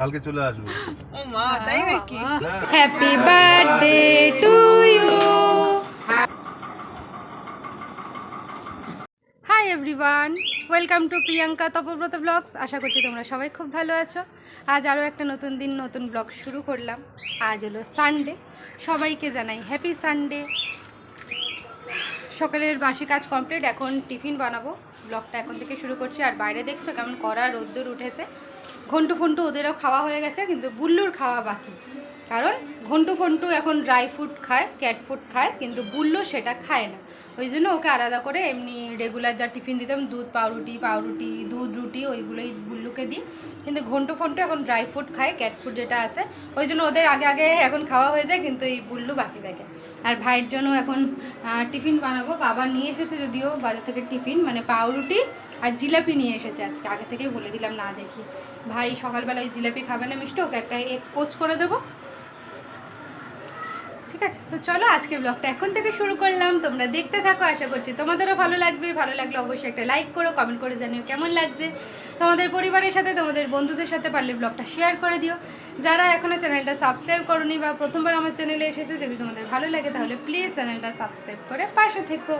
কালকে চলে আসব। ও মা তাই নাকি? হ্যাঁ। Happy birthday to you hi everyone welcome to Priyanka Tapabrata blogs আশা করছি তোমরা সবাই খুব ভালো আছো। আজ আরও একটা নতুন দিন নতুন ব্লগ শুরু করলাম। আজ হলো সানডে সবাইকে জানাই হ্যাপি সানডে সকালের বাসি কাজ কমপ্লিট এখন টিফিন বানাবো। ব্লগটা এখন থেকে শুরু করছি। আর বাইরে দেখছ কেমন কড়া রোদ্দুর উঠেছে। ঘন্টু ফন্টু ওদেরও খাওয়া হয়ে গেছে, কিন্তু বুল্লুর খাওয়া বাকি। কারণ ঘন্টু ফন্টু এখন ড্রাই ফ্রুট খায় ক্যাট ফুড খায়, কিন্তু বুল্লু সেটা খায় না। ওই জন্য ওকে আলাদা করে এমনি রেগুলার যা টিফিন দিতাম, দুধ, পাউরুটি পাউরুটি, দুধ, রুটি, ওইগুলোই বুল্লুকে দিই। কিন্তু ঘন্টু ফন্টু এখন ড্রাই ফ্রুট খায় ক্যাট ফুড যেটা আছে, ওই জন্য ওদের আগে আগে এখন খাওয়া হয়ে যায়, কিন্তু এই বুল্লু বাকি থাকে। আর ভাইয়ের জন্য এখন টিফিন বানাবো। বাবা নিয়ে এসেছে যদিও বাজার থেকে টিফিন মানে পাউরুটি আর জিলাপি নিয়ে এসেছে আজকে। আগে থেকেই বলে দিলাম, না দেখি। ভাই, সকালবেলা ওই জিলাপি খাবে না মিষ্টি? ওকে একটা এক কোচ করে দেবো। ঠিক আছে? তো চলো আজকে ব্লগটা এখন থেকে শুরু করলাম। তোমরা দেখতে থাকো, আশা করছি তোমাদেরও ভালো লাগবে। ভালো লাগলে অবশ্যই একটা লাইক করো কমেন্ট করে জানিও কেমন লাগছে। তোমাদের পরিবারের সাথে, তোমাদের বন্ধুদের সাথে পারলে ব্লগটা শেয়ার করে দিও। যারা এখনও চ্যানেলটা সাবস্ক্রাইব করনি বা প্রথমবার আমার চ্যানেলে এসেছে, যদি তোমাদের ভালো লাগে তাহলে প্লিজ চ্যানেলটা সাবস্ক্রাইব করে পাশে থেকো।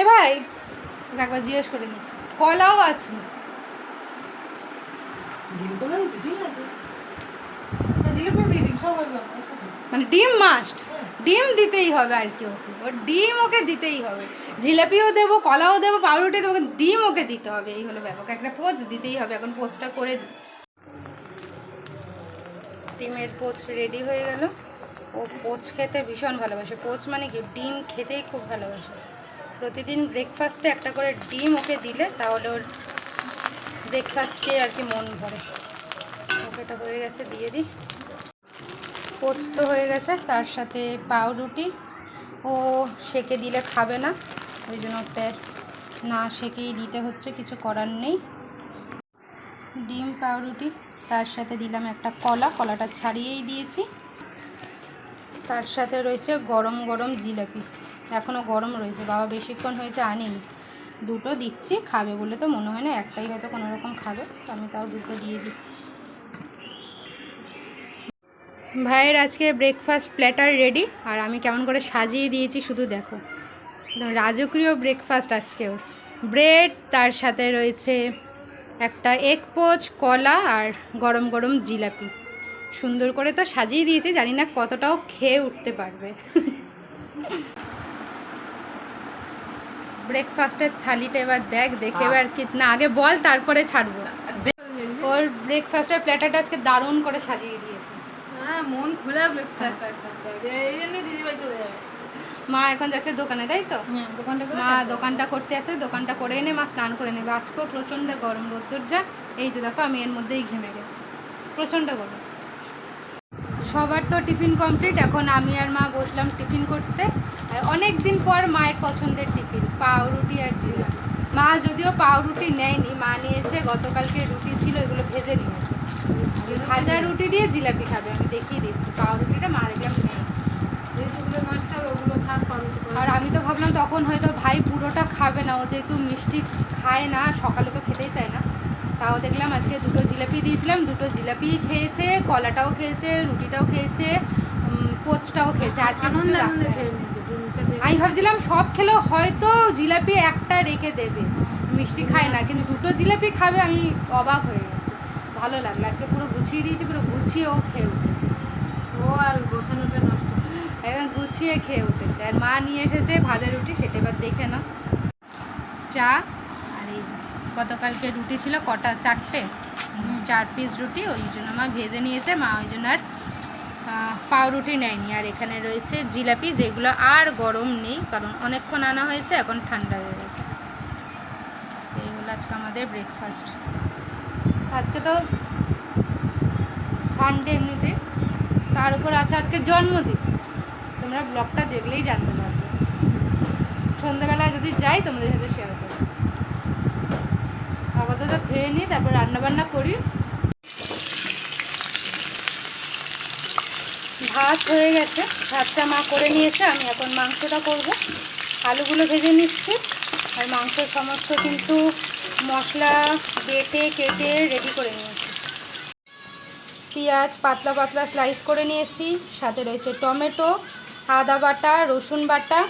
এ ভাই একবার জিজ্ঞেস করে নি। কলাও আছে। হয়ে। মানে ডিম মাস্ট ডিম দিতেই হবে আর কি ওকে। ওর ডিম ওকে দিতেই হবে। জিলাপিও দেবো কলাও দেবো পাউরুটি দেবো ডিম ওকে দিতে হবে এই হলো ব্যাপার। একটা পোচ দিতেই হবে এখন পোচটা করে দিই। ডিমের পোচ রেডি হয়ে গেল। ও পোচ খেতে ভীষণ ভালোবাসে। পোচ মানে কি? ডিম খেতেই খুব ভালোবাসে। প্রতিদিন ব্রেকফাস্টে একটা করে ডিম ওকে দিলে, তাহলে ওর ব্রেকফাস্ট আর কি মন ভরে। ওকে এটা হয়ে গেছে, দিয়ে দিই। পোস্ত হয়ে গেছে, তার সাথে পাউরুটি। ও সেকে দিলে খাবে না, ওই জন্য ওটা না সেকেই দিতে হচ্ছে, কিছু করার নেই। ডিম, পাউরুটি, তার সাথে দিলাম একটা কলা, কলাটা ছাড়িয়েই দিয়েছি। তার সাথে রয়েছে গরম গরম জিলাপি। এখনও গরম রয়েছে। বাবা বেশিক্ষণ হয়েছে আনিনি। দুটো দিচ্ছি, খাবে বলে তো মনে হয় না, একটাই হয়তো কোনো রকম খাবে আমি তাও দুটো দিয়ে দিই। ভাইয়ের আজকে ব্রেকফাস্ট প্ল্যাটার রেডি আর আমি কেমন করে সাজিয়ে দিয়েছি শুধু দেখো। রাজকীয় ব্রেকফাস্ট আজকে ওর। ব্রেড তার সাথে রয়েছে একটা এগ পোচ, কলা আর গরম গরম জিলাপি। সুন্দর করে তো সাজিয়ে দিয়েছি, জানি না কতটাও খেয়ে উঠতে পারবে। ব্রেকফাস্টের থালিটা এবার দেখ দেখে এবার কি না আগে বল তারপরে ছাড়বো। ওর ব্রেকফাস্টের প্ল্যাটারটা আজকে দারুণ করে সাজিয়ে দিয়েছে। হ্যাঁ মন খুলে ব্রেকফাস্ট এই জন্য দিদিভাই চলে যাবে মা এখন যাচ্ছে দোকানে তাই তো? হ্যাঁ দোকানটা মা দোকানটা করতে আছে দোকানটা করে এনে মা স্নান করে নেবে। আজকেও প্রচণ্ড গরম রোদ্দুর যা। এই যে দেখো আমি এর মধ্যেই ঘেমে গেছি। প্রচণ্ড গরম। সবার তো টিফিন কমপ্লিট, এখন আমি আর মা বসলাম টিফিন করতে। অনেক দিন পর মায়ের পছন্দের টিফিন, পাউরুটি আর জিলাপি মা যদিও পাউরুটি নেয়নি, মা নিয়েছে, গতকালকে রুটি ছিল, এগুলো ভেজে নিয়েছে। ভাজা রুটি দিয়ে জিলাপি খাবে, আমি দেখিয়ে দিচ্ছি, পাউরুটিটা মা দেখলাম নেই। আর আমি তো ভাবলাম তখন হয়তো ভাই পুরোটা খাবে না, ও যেহেতু মিষ্টি খায় না, সকালে তো খেতেই চায় না। তাও দেখলাম আজকে দুটো জিলাপি দিয়েছিলাম। দুটো জিলাপি খেয়েছে কলাটাও খেয়েছে রুটিটাও খেয়েছে কোচটাও খেয়েছে। আজকে আমি ভাবছিলাম সব খেলেও হয়তো জিলাপি একটা রেখে দেবে। মিষ্টি খায় না কিন্তু দুটো জিলাপি খাবে আমি অবাক হয়ে গেছি। ভালো লাগল। আজকে পুরো গুছিয়ে দিয়েছি পুরো গুছিয়েও খেয়ে উঠেছে। ও আর গোছানোটা নষ্ট। একদম গুছিয়ে খেয়ে উঠেছে। আর মা নিয়ে এসেছে ভাজা রুটি সেটা এবার দেখে না চা আর এই গতকালকে রুটি ছিল কটা, চারটে। চার পিস রুটি, ওই জন্য মা ভেজে নিয়েছে। মা ওই জন্য আর পাউরুটি নেয়নি। আর এখানে রয়েছে জিলাপি, যেগুলো আর গরম নেই, কারণ অনেকক্ষণ আনা হয়েছে, এখন ঠান্ডা হয়ে গেছে। এইগুলো আজকে আমাদের ব্রেকফাস্ট আজকে তো সানডে এমনিতে। তার উপর আছে আজকে জন্মদিন। তোমরা ব্লগটা দেখলেই জানতে পারবে। সন্ধ্যাবেলায় যদি যাই, তোমাদের সাথে শেয়ার করব। আপাতত খেয়ে নিই তারপর রান্না বান্না করি। ভাত হয়ে গেছে। ভাতটা মা করে নিয়েছে, আমি এখন মাংসটা করব। আলুগুলো ভেজে নিচ্ছি। আর মাংসের সমস্ত কিন্তু মশলা বেটে, কেটে রেডি করে নিয়েছি। পেঁয়াজ পাতলা পাতলা স্লাইস করে নিয়েছি। সাথে রয়েছে টমেটো, আদা বাটা, রসুন বাটা।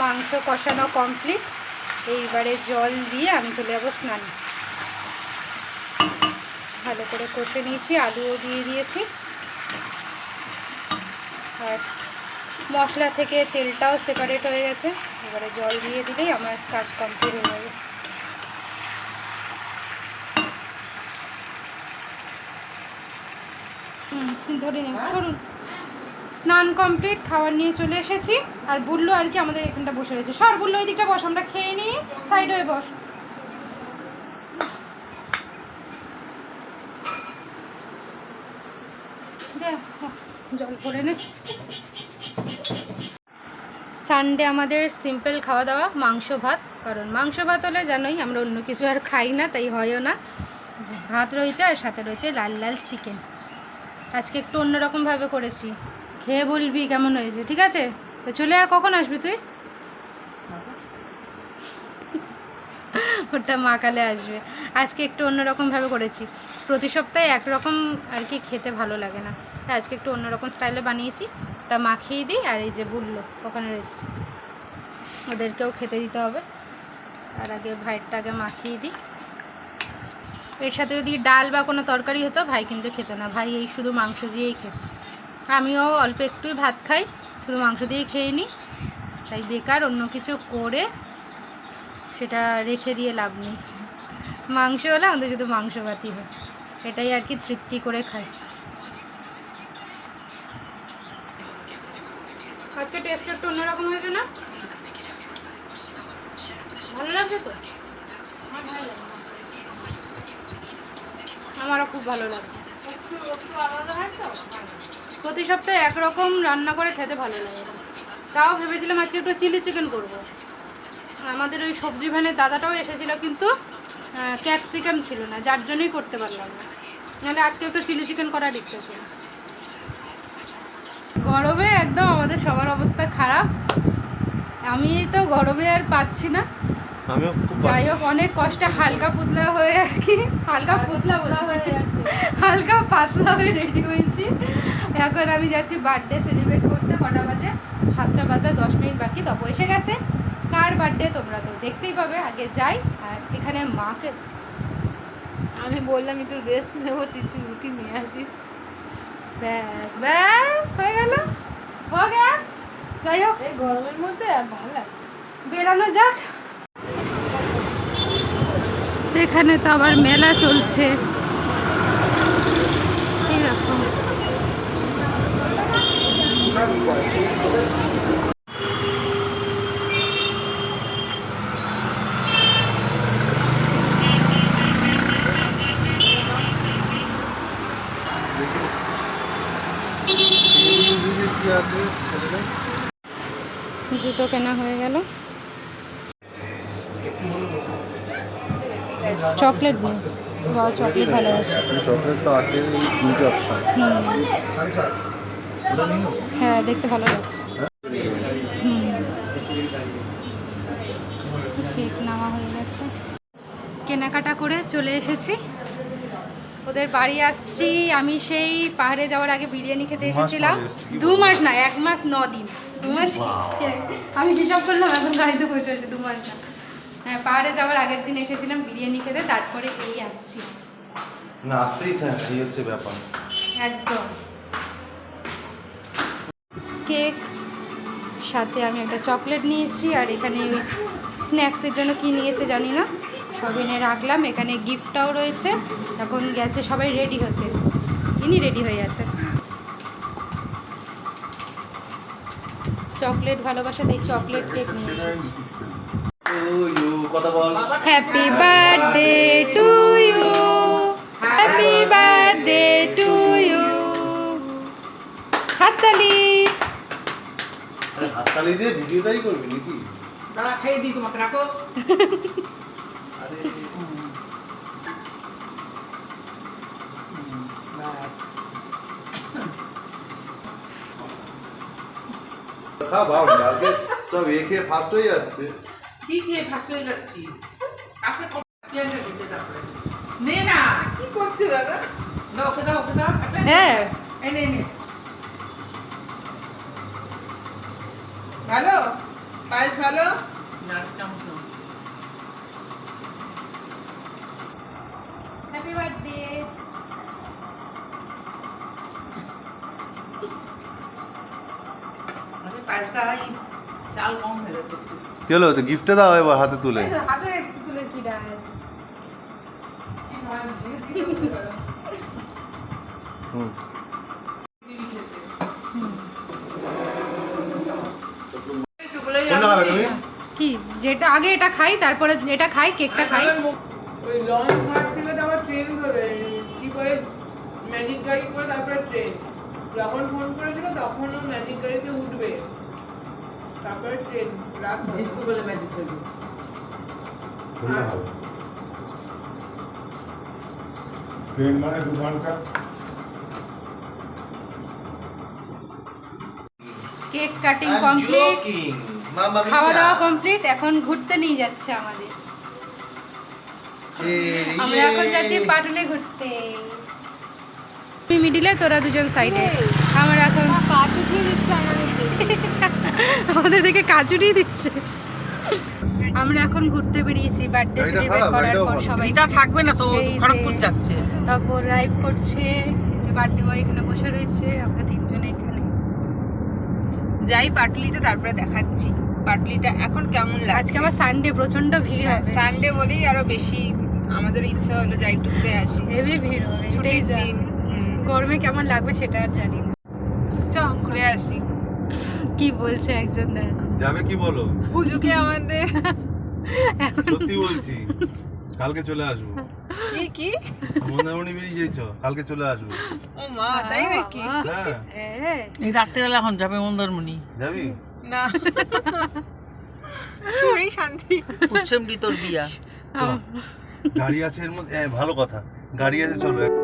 মাংস কষানো কমপ্লিট এইবারে জল দিয়ে আমি চলে যাব স্নান। ভালো করে কষে নিয়েছি আলুও দিয়ে দিয়েছি। আর মশলা থেকে তেলটাও সেপারেট হয়ে গেছে। এবারে জল দিয়ে দিলেই আমার কাজ কমপ্লিট হয়ে যাবে। হুম ধরে নিন স্নান কমপ্লিট খাবার নিয়ে চলে এসেছি। আর বুল্লু আর কি আমাদের এখানটা বসে রয়েছে। সর বুল্লু, ওই দিকটা বস, আমরা খেয়ে নিই সাইড হয়ে বস। জল পরে নে। সানডে আমাদের সিম্পল খাওয়া দাওয়া মাংস, ভাত। কারণ মাংস, ভাত হলে জানোই, আমরা অন্য কিছু আর খাই না, তাই হয়ও না। ভাত রয়েছে আর সাথে রয়েছে লাল লাল চিকেন আজকে একটু অন্যরকমভাবে করেছি। খেয়ে বলবি কেমন হয়েছে, ঠিক আছে? তো চলে আয়, কখন আসবি তুই? ওটা মাকালে আসবে। আজকে একটু অন্যরকমভাবে করেছি। প্রতি সপ্তাহে একরকম আর কি খেতে ভালো লাগে না। তাই আজকে একটু অন্যরকম স্টাইলে বানিয়েছি। ওটা মাখিয়ে দিই আর এই যে বলল, ওখানে রয়েছে। ওদেরকেও খেতে দিতে হবে। আর আগে ভাইয়েরটা আগে মাখিয়ে দিই। এর সাথে যদি ডাল বা কোনো তরকারি হতো, ভাই কিন্তু খেত না। ভাই এই শুধু মাংস দিয়েই খেত। আমিও অল্প একটুই ভাত খাই। শুধু মাংস দিয়েই খেয়ে নিই তাই বেকার, অন্য কিছু করে সেটা রেখে দিয়ে লাভ নেই। মাংস হলে আমাদের শুধু মাংস ভাতই হয়। এটাই আর কি তৃপ্তি করে খাই। আজকে টেস্ট একটু অন্যরকম হয়েছে না? ভালো লাগছে তো? আমারও খুব ভালো লাগে একটু একটু আলাদা হয় তো? প্রতি সপ্তাহে একরকম রান্না করে খেতে ভালো লাগে। তাও ভেবেছিলাম আজকে একটু চিলি চিকেন করব। আমাদের ওই সবজি ভ্যানের দাদাটাও এসেছিল কিন্তু ক্যাপসিকাম ছিল না যার জন্যই করতে পারলাম না। নাহলে আজকে একটু চিলি চিকেন করার ইচ্ছে ছিল গরমে একদম আমাদের সবার অবস্থা খারাপ। আমি তো গরমে আর পাচ্ছি না। আমিও খুব যাই হোক অনেক কষ্টে হালকা পুতলা হয়ে আর কি হালকা পুতলা বলছি। হালকা পাতলা হয়ে রেডি হয়েছি। এখন আমি যাচ্ছি বার্থডে সেলিব্রেট করতে। কটা বাজে? সাতটা বাজে দশ মিনিট বাকি। তবে এসে গেছে। কার বার্থডে তোমরা তো দেখতেই পাবে। আগে যাই আর এখানে মাকে আমি বললাম একটু রেস্ট নেব একটু রুটি নিয়ে আসিস। ব্যাস ব্যাস হয়ে গেল। হো গেয়া যাই হোক। এই গরমের মধ্যে আর ভালো লাগে বেরানো যাক। এখানে তো আবার মেলা চলছে এই দেখো কি আছে জুতো কেনা হয়ে গেল। চকলেট নিয়ে বা চকলেট ভালো আছে। চকলেট তো আছে তিনটে অপশন হুম। হ্যাঁ দেখতে ভালো লাগছে। কেক নেওয়া হয়ে গেছে। কেনাকাটা করে চলে এসেছি। ওদের বাড়ি আসছি। আমি সেই পাহাড়ে যাওয়ার আগে বিরিয়ানি খেতে এসেছিলাম। দু মাস না এক মাস ন দিন। দু মাস আমি হিসাব করলাম এখন গাড়িতে বসে আছে দু মাস না। হ্যাঁ পাহাড়ে যাওয়ার আগের দিন এসেছিলাম বিরিয়ানি খেতে তারপরে এই আসছি। না আসতেই না এই হচ্ছে ব্যাপার। একদম। কেক সাথে আমি একটা চকলেট নিয়েছি আর এখানে স্ন্যাক্সের জন্য কি নিয়েছে জানি না। সব এনে রাখলাম, এখানে গিফটটাও রয়েছে। এখন গেছে সবাই রেডি হতে। ইনি রেডি হয়ে আছে। চকলেট ভালোবাসা তাই চকলেট কেক নিয়ে এসেছি। হ্যাপি বার্থডে টু ইউ হাততালি দিয়ে ভিডিওটাই করবি নাকি? দাদা খেয়ে দিই তোমাকে রাখো। আরে খা বাবা কালকে সব এ খেয়ে ফার্স্ট হয়ে যাচ্ছে। কি খেয়ে ফার্স্ট হয়ে যাচ্ছি? কাকে পেঁয়াজটা দিতে তারপরে? নে না। কি করছে দাদা? দাও ওকে দাও ওকে দাও। হ্যাঁ। এই নে নে। ভালো? পায়েস ভালো? হ্যাপি বার্থডে আচ্ছা পায়েসটা চাল কম হয়ে যাচ্ছে কি হলো তো গিফটটা দাও এবার হাতে তুলে। হাতে তুলে কি দেওয়া হুম। খাবে তুমি? কি? যেটা আগে এটা খাই তারপরে এটা খাই কেকটা খাই। ওই লঞ্চ ঘাট থেকে তো আবার ট্রেন ধরে কি করে ম্যাজিক গাড়ি করে তারপরে ট্রেন যখন ফোন করেছিল তখনও ম্যাজিক গাড়িতে উঠবে। তারপরে ট্রেন রাত জিতু বলে ম্যাজিক গাড়ি। ট্রেন মানে দু ঘণ্টা কেক কাটিং কমপ্লিট খাওয়া দাওয়া কমপ্লিট এখন ঘুরতে নিয়ে যাচ্ছে আমাদের। আমরা এখন যাচ্ছি পাটুলে ঘুরতে। তুমি মিডিলে তোরা দুজন সাইডে আমরা এখন আমাদের দিকে। কাচুটি দিচ্ছে। আমরা এখন ঘুরতে বেরিয়েছি বার্থডে সেলিব্রেট করার পর সবাই রিতা থাকবে না তো খড়গপুর যাচ্ছে। তারপর লাইভ করছে যে বার্থডে বয় এখানে বসে রয়েছে আমরা তিনজনে এখানে। যাই পাটুলিতে তারপরে দেখাচ্ছি। পাটুলিটা এখন কেমন আজকে আমার সানডে প্রচণ্ড ভিড় হবে। সানডে বলেই আরও বেশি আমাদের ইচ্ছা হলো যাই একটু ঘুরে আসি। হেভি ভিড় হবে ছুটির দিন গরমে কেমন লাগবে সেটা আর জানি না। চ ঘুরে আসি। কি বলছে একজন দেখো। যাবে কি বলো? পুজোকে আমাদের। এখন সত্যি বলছি কালকে চলে আসব। কি কি? মন্দারমণি বেরিয়েছ কালকে চলে আসব। ও মা তাই নাকি? হ্যাঁ। হ্যাঁ এই রাত্রেবেলা এখন যাবে মন্দারমণি। যাবি? না। শুনেই শান্তি। পুচ্ছেমড়ি তোর বিয়া গাড়ি আছে এর মধ্যে ভালো কথা। গাড়ি আছে চলো।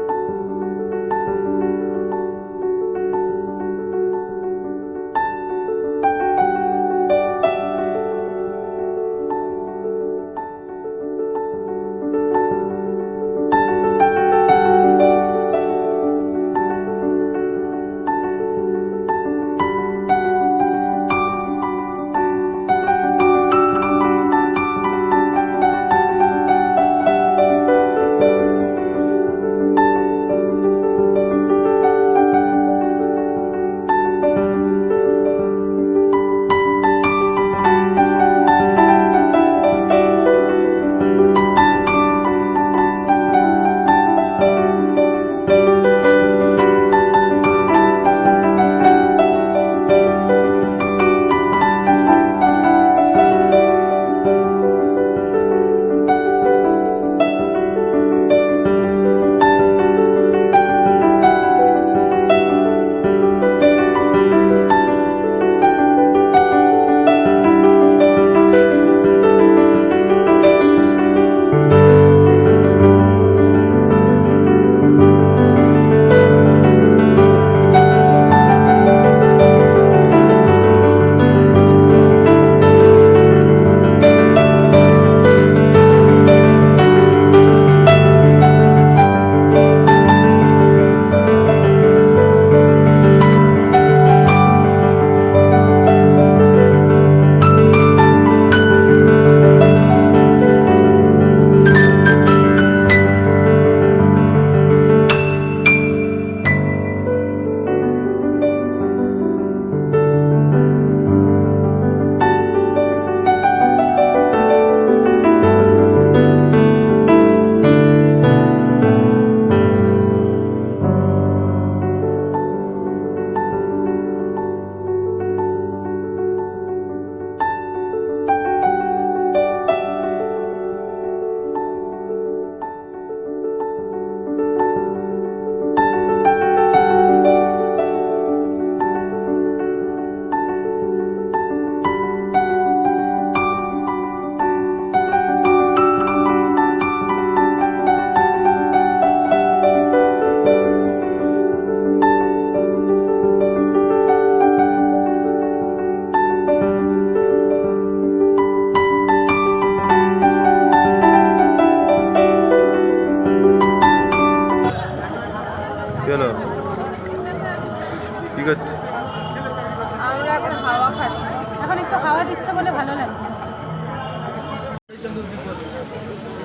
একটু হাওয়া দিচ্ছে বলে ভালো লাগছে।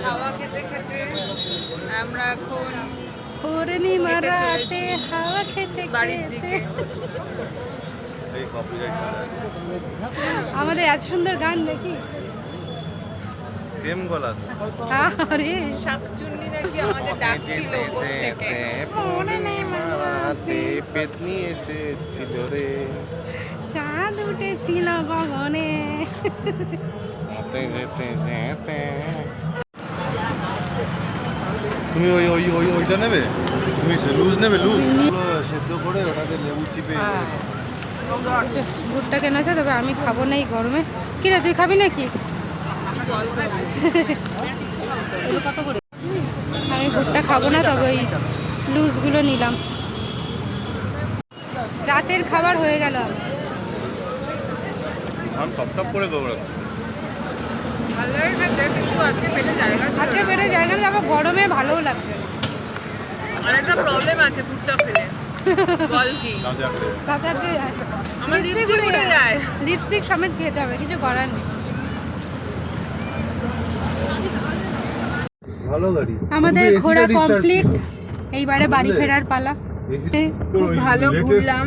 হাওয়া খেতে খেতে আমরা এখন পূর্ণিমা রাতে হাওয়া খেতে খেতে। দিকে। এই কপিরাইট আমাদের এত সুন্দর গান দেখি সেম গলা আরে শাকচুন্নি নাকি আমাদের ডাকছিল থেকে। রাতে পেতনি এসেছিল রে চাঁদ উঠেছিল গগনে। যেতে যেতে যেতে। তুমি ওই ওই ওই ওইটা নেবে? তুমি লুজ নেবে লুজ? সেদ্ধ করে ওটাতে লেবু চিপে ভুট্টা কেনেছে তবে আমি খাব না এই গরমে। কি রে তুই খাবি নাকি? আমি ভুট্টা খাব না তবে ওই লুজগুলো নিলাম। রাতের খাবার হয়ে গেল আমার। টপ টপ করে দৌড়াচ্ছে। আজকে পেটে জায়গা নেই, আবার গরমে ভালোও লাগবে আর একটা প্রবলেম আছে ভুট্টা খেলে বল কি? কাকাতে আমার লিপস্টিক উড়ে যায়। লিপস্টিক সমেত খেতে হবে কিছু করার নেই। আমাদের ঘোরা কমপ্লিট এইবারে বাড়ি ফেরার পালা। খুব ভালো ঘুরলাম।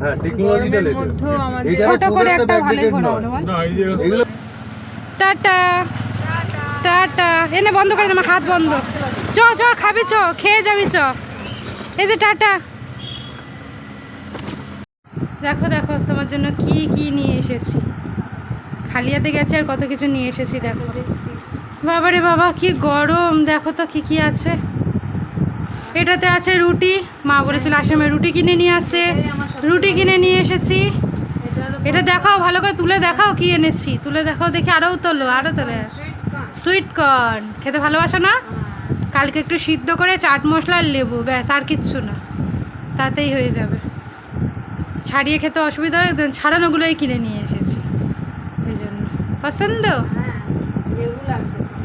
হ্যাঁ টেকনোলজিটা লেটেস্ট আমাদের- ছোট করে একটা ভালোই ঘোরা না এগুলো টাটা। টাটা। এনে বন্ধ করে আমার হাত বন্ধ। চ চ খাবি চ খেয়ে যাবি চ। এই যে টাটা। দেখো দেখো তোমার জন্য কি কি নিয়ে এসেছি। খালিয়াতে গেছে আর কত কিছু নিয়ে এসেছি দেখো। বাবারে বাবা কি গরম। দেখো তো কি কি আছে। এটাতে আছে রুটি। মা বলেছিল আসামে রুটি কিনে নিয়ে আসতে। রুটি কিনে নিয়ে এসেছি। এটা দেখাও ভালো করে তুলে দেখাও কি এনেছি। তুলে দেখাও দেখি আরও তোলো আরও তোলে। সুইট কর্ন খেতে ভালোবাসো না? কালকে একটু সিদ্ধ করে চাট মশলা আর লেবু ব্যাস আর কিচ্ছু না। তাতেই হয়ে যাবে। ছাড়িয়ে খেতে অসুবিধা হয় একদম ছাড়ানোগুলোই কিনে নিয়ে এসেছি। এই জন্য। পছন্দ?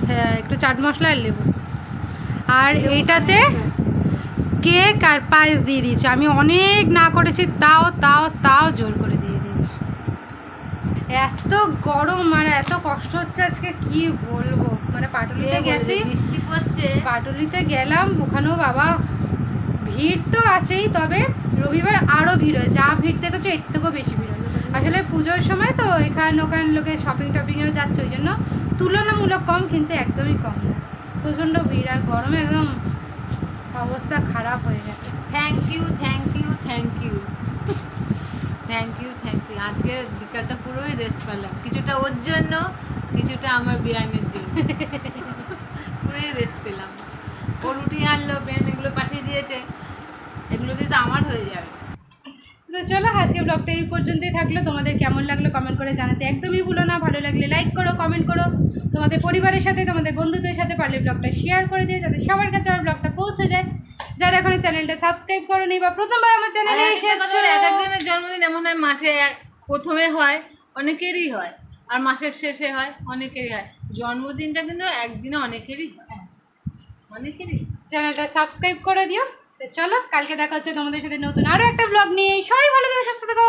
হ্যাঁ একটু চাট মশলা আর লেবু আর এইটাতে কেক আর পায়েস দিয়ে দিয়েছি? আমি অনেক না করেছি তাও তাও তাও জোর করে দিয়ে দিয়েছি। এত গরম আর এত কষ্ট হচ্ছে আজকে কি বলব? মানে পাটুলিতে গেছি। পাটুলিতে গেলাম ওখানেও বাবা ভিড় তো আছেই তবে রবিবার আরও ভিড় হয়। যা ভিড় দেখেছ এর থেকেও বেশি ভিড় হয়। আসলে পুজোর সময় তো এখান ওখান লোকে শপিং টপিংয়েও যাচ্ছে ওই জন্য তুলনামূলক কম কিন্তু একদমই কম না। প্রচণ্ড ভিড় আর গরমে একদম অবস্থা খারাপ হয়ে গেছে। Thank you thank you thank you thank you thank you আজকে বিকালটা পুরোই রেস্ট পেলাম। কিছুটা ওর জন্য, কিছুটা আমার বিরিয়ানির জন্য। পুরোই রেস্ট পেলাম। ও রুটি আনলো বেন এগুলো পাঠিয়ে দিয়েছে। এগুলো দিয়ে তো আমার হয়ে যাবে। তো চলো আজকে ব্লগটা এই পর্যন্তই থাকল। তোমাদের কেমন লাগল কমেন্ট করে জানাতে একদমই ভুলো না। ভালো লাগলে লাইক করো কমেন্ট করো। তোমাদের পরিবারের সাথে তোমাদের বন্ধুদের সাথে পারলে ব্লগটা শেয়ার করে দিও যাতে সবার কাছে আমার ব্লগটা পৌঁছে যায়। যারা এখন চ্যানেলটা সাবস্ক্রাইব করো নি বা প্রথমবার আমার চ্যানেলে এসেছ এক একজনের জন্মদিন এমন হয় মাসে প্রথমে হয় অনেকেরই হয়। আর মাসের শেষে হয় অনেকেরই হয়। জন্মদিনটা কিন্তু একদিনে অনেকেরই হয়। অনেকেরই। চ্যানেলটা সাবস্ক্রাইব করে দিও। তো চলো, কালকে দেখা হচ্ছে তোমাদের সাথে নতুন আরও একটা ব্লগ নিয়ে। সবাই ভালো থেকো, সুস্থ থেকো।